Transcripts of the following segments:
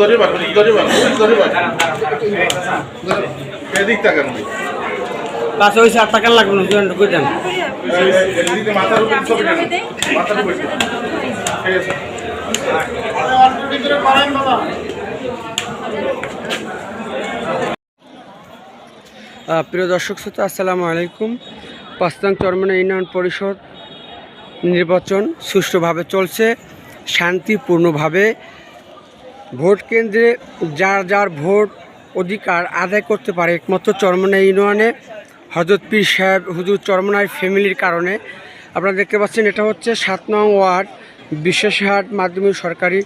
ধরে পার ধরে পার ধরে পার এদিক তাকান বাস ওই চার টাকা লাগবে না মাথার উপর ছবি মাথার উপর ঠিক আছে প্রিয় দর্শক শ্রোতা, আসসালামু আলাইকুম। পাঁচতাং চরমনা ইউনিয়ন পরিষদ নির্বাচন সুষ্ঠুভাবে চলছে, শান্তিপূর্ণভাবে। ভোট কেন্দ্রে যার যার ভোট অধিকার আদায় করতে পারে, একমাত্র চরমনা ইউনিয়নে। হজরত পীর সাহেব, হুজুর চরমনার ফ্যামিলির কারণে। আপনারা দেখতে পাচ্ছেন, এটা হচ্ছে সাত নং ওয়ার্ড, বিশেষহাট মাধ্যমিক সরকারি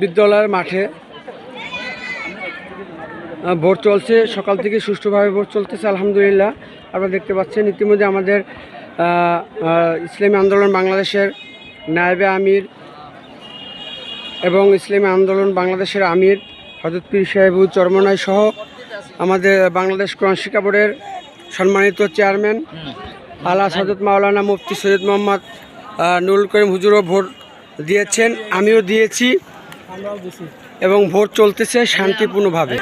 বিদ্যালয়ের মাঠে। ভোট চলছে, সকাল থেকে সুষ্ঠুভাবে ভোট চলতেছে, আলহামদুলিল্লাহ। আপনারা দেখতে পাচ্ছেন, ইতিমধ্যে আমাদের ইসলামী আন্দোলন বাংলাদেশের নায়েবে আমির এবং ইসলামী আন্দোলন বাংলাদেশের আমির হজরত পীর সাহেবুল চরমনাই সহ আমাদের বাংলাদেশ কোরআন শিক্ষা বোর্ডের সম্মানিত চেয়ারম্যান আলাস হজরত মাওলানা মুফতি সৈয়দ মোহাম্মদ নুরুল করিম হুজুরও ভোট দিয়েছেন, আমিও দিয়েছি। এবং ভোট চলতেছে শান্তিপূর্ণভাবে।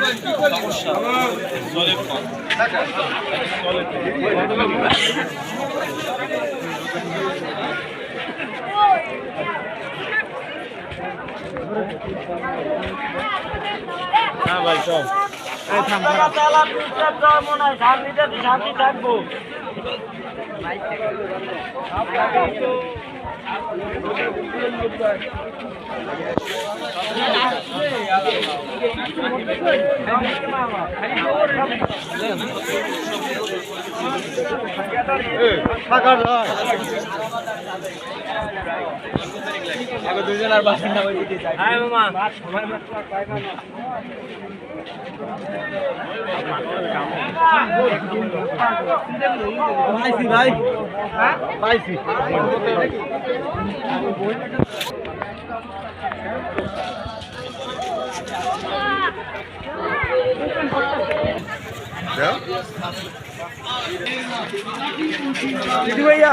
দুজন আর বাসনটা হ্যাঁ মামা পাইছি ভাই পাইছি দিদি ভাইয়া